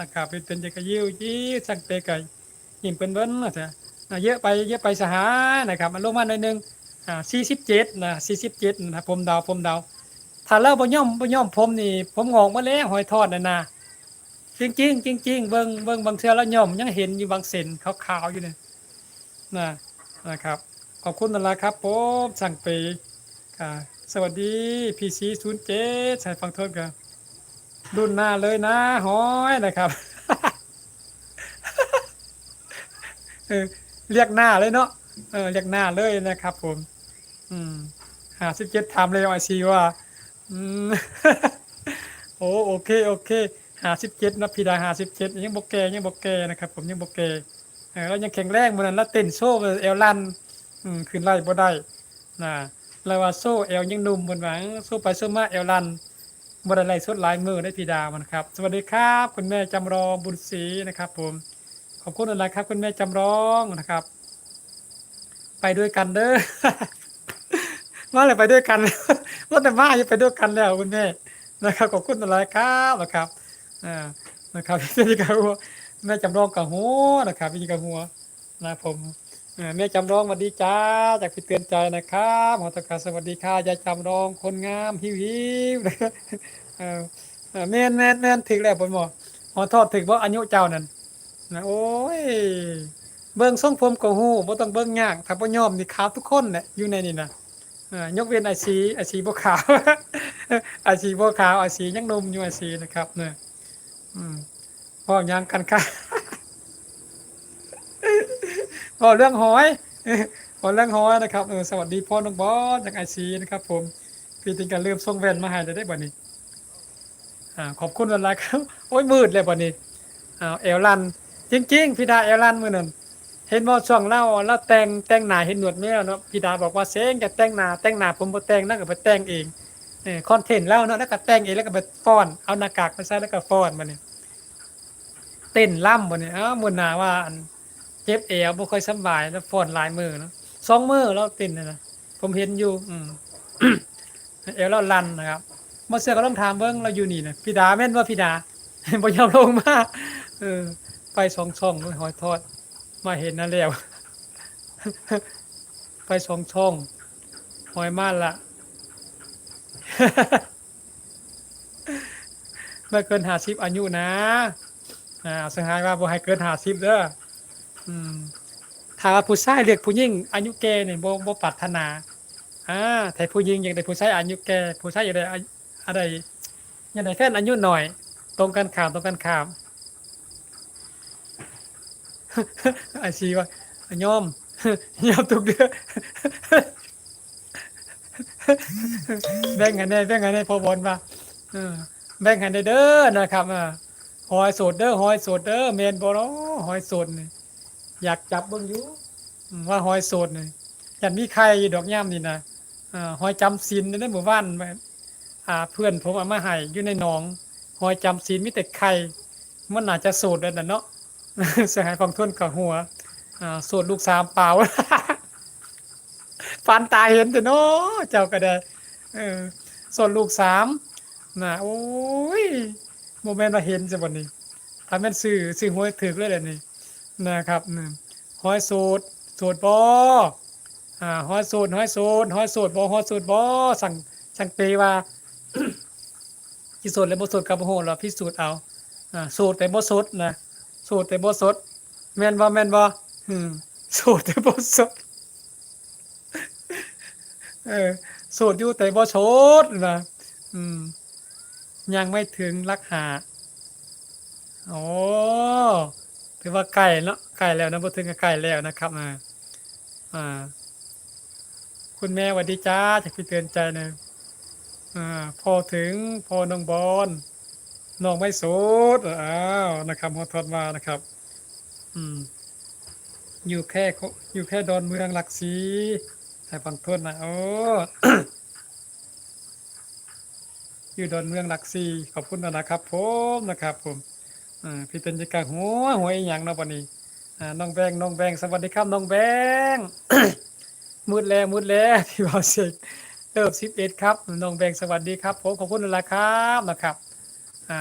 นะครับ เป็นเป็นจะกระยิ้วยิ้วสักเตะไก่ยิ่งเป็นเบิ้ลนะจ๊ะอ่าเยอะไปเยอะไปสหานะครับ มันลงมาหน่อยนึงอ่าสี่สิบเจ็ดนะสี่สิบเจ็ดนะผมเดาผมเดาถ้าเล่าบ่ย่อมบ่ย่อมผมนี่ ผมงอกมาแล้วหอยทอดนะนะจริงจริงจริงจริงเบิ่งเบิ่งบางเทื่อแล้วย่อมยังเห็นอยู่บางเส้นขาวๆอยู่เนี่ยนะนะครับขอบคุณนั่นแหละครับผมสั่งเปย์ค่ะสวัสดีพีซีศูนย์เจ็ดใส่ฟังโทษกัน รุ่นหน้าเลยนะหอยนะครับเรียกหน้าเลยเนาะเออเรียกหน้าเลยนะครับ ผม อืมหาสิบเจ็ดทำเลยไอซีว่า อืมโอ้โอเค โอเคหาสิบเจ็ดนะพี่ดาหาสิบเจ็ดยังบกแกยังบกแกนะครับ ผมยังบกแกเออแล้วยังแข็งแรงเหมือนนั้นแล้วเต้นโซ่เอลลันอืมขึ้นไล่บ่ได้นะแล้วว่าโซ่เอลยังหนุ่มบนวังโซ่ไปโซ่มาเอลลัน บไดไลฟ์สดลายมือได้พีดามันครับ สวัสดีครับ คุณแม่จำลองบุญศรีนะครับ ผม ขอบคุณอะไรครับ คุณแม่จำลองนะครับ ไปด้วยกันเด้อมาเลยไปด้วยกันว่าแต่มาจะไปด้วยกันแล้วคุณแม่นะครับขอบคุณอะไรครับนะครับอ่านะครับพี่กับหัวแม่จำลองกับหัวนะครับพี่กับหัวนะผม แม่จำลองสวัสดีจ้าจากพี่เตือนใจนะครับหมอตะการสวัสดีค่ะยายจำลองคนงามหิวหิวแม่นแม่นแม่นถึงแล้วผมบอกขอโทษถึงว่าอายุเจ้านั่นนะโอ้ยเบิ่งทรงผมก็ฮู้บ่ต้องเบิ่งยากถ้าบ่ยอมนี่ขาวทุกคนแหละอยู่ในนี่นะยกเว้นไอาชีอาชีบ่ขาวไอาชีบ่ขาวไอาชียังนมอยู่ไอาชีนะครับเนี่ยอืมพอยังกันค่ะ พอเรื่องหอยพอเรื่องหอยนะครับเออสวัสดีพ่อน้องบอสจากอาชีนะครับ ผมพี่ติงกันเริ่มส่งแว่นมาให้ได้ได้บ่นี้อ่าขอบคุณวันละครับโอ้ยมืดเลยวันนี้อ่าเอลลัน จริง ๆพี่ดาเอลลันมือนั่นเห็นบ่ช่วงเล่าแล้วแต่งแต่งหน้าเห็นหนวดแมวเนาะพี่ดาบอกว่าเซ้งจะแต่งหน้าแต่งหน้าผมบ่แต่งนะก็ไปแต่งเองเออคอนเทนต์แล้วเนาะแล้วก็แต่งเองแล้วก็ไปฟ้อนเอาหน้ากากไปใส่แล้วก็ฟ้อนมาเนี่ยเต้นล่ำบ่เนี่ยอ้าวมื้อหน้าว่าอัน เจ็บเอวบ่ค่อยสบายแล้วฟ้อนหลายมือเนาะสองมือแล้วเต้นนะนะผมเห็นอยู่ อืมเอวแล้วลันนะครับมาเสือก็ต้องถามเบิ้งเราอยู่นี่นะพี่ดาแม่นว่าพี่ดาบ่ยอมลงมาเออ ไปสองช่องด้วยหอยทอด มาเห็นนั่นแล้วไปสองช่องหอยมานละไม่เกินหาสิบอายุนะอ่าสังหารว่าบ่ให้เกินหาสิบเด้อ ถ้าว่าผู้ชายเรียกผู้หญิงอายุแก่เนี่ยบ่บ่ปรารถนาอ่าแต่ผู้หญิงอยากได้ผู้ชายอายุแก่ผู้ชายอยากได้อะไรอยากได้แค่อายุหน่อย ตรงกันข้ามตรงกันข้ามไอซีว่ายอมยอมทุกเดือนแบ่งกันได้แบ่งกันได้พอบอลมาเออแบ่งกันได้เด้อนะครับอ่าหอยสดเด้อหอยสดเด้อเมนบอลหอยสดนี่ อยากจับเบิ่งอยู่ว่าหอยโสดนี่อยากมีใครดอกย่ามนี่นะหอยจำศีลในหมู่บ้านเพื่อนผมเอามาให้อยู่ในหนอง หอยจำศีลมีแต่ไข่มันน่าจะโสดแล้วนะเนาะเสียหายความทนกับหัวอ่าโสดลูกสามเปล่าฟันตาเห็นแต่เนาะเจ้าก็ได้เออโสดลูกสามนะโอ้ยโมเมนต์มาเห็นจะบันนี้ถ้าแม่นซื้อซื้อหวยถึกเลยแหละนี่ นะครับนี่หอยโสดโสดบออ่าฮอดสูตรฮอดสูตรฮอดสูตรบ่ฮอดสูตรบ่สั่งสั่งเปว่าที่สูตรและบสูตรกับบ่ฮู้หรอกพิสูจน์เอาอ่าสูตรแต่บ่สดนะสูตรแต่บ่สดแม่นบ่แม่นบ่อืมสูตรแต่บ่สดเออสูตรอยู่แต่บ่สดนะอืมยังไม่ถึงรักหาโอ้ ถือว่าใกล้เนาะใกล้แล้วนะบ่ถึงกับใกล้แล้วนะครับอ่าอ่า คุณแม่วัสดีจ้าจากพี่เตือนใจนะอ่าพอถึงพอน้องบอลน้องไม่โสดอ้าวนะครับฮอทอดมานะครับ อืม อยู่แค่คอยู่แค่ดอนเมืองหลักสีใส่ฟังทนนะโอ้อยู่ดอนเมืองหลักสีขอบคุณนะครับผมนะครับผม อ่าพี่เตือนใจกลางหัวหัวอีหยังเนาะวันนี้อ่าน้องแบงน้องแบงสวัสดีครับน้องแบงมุดแล้วมุดแล้วพี่บอสเสกเริ่มสิบเอ็ดครับน้องแบงค์สวัสดีครับผมขอบคุณนะครับนะครับ อ่า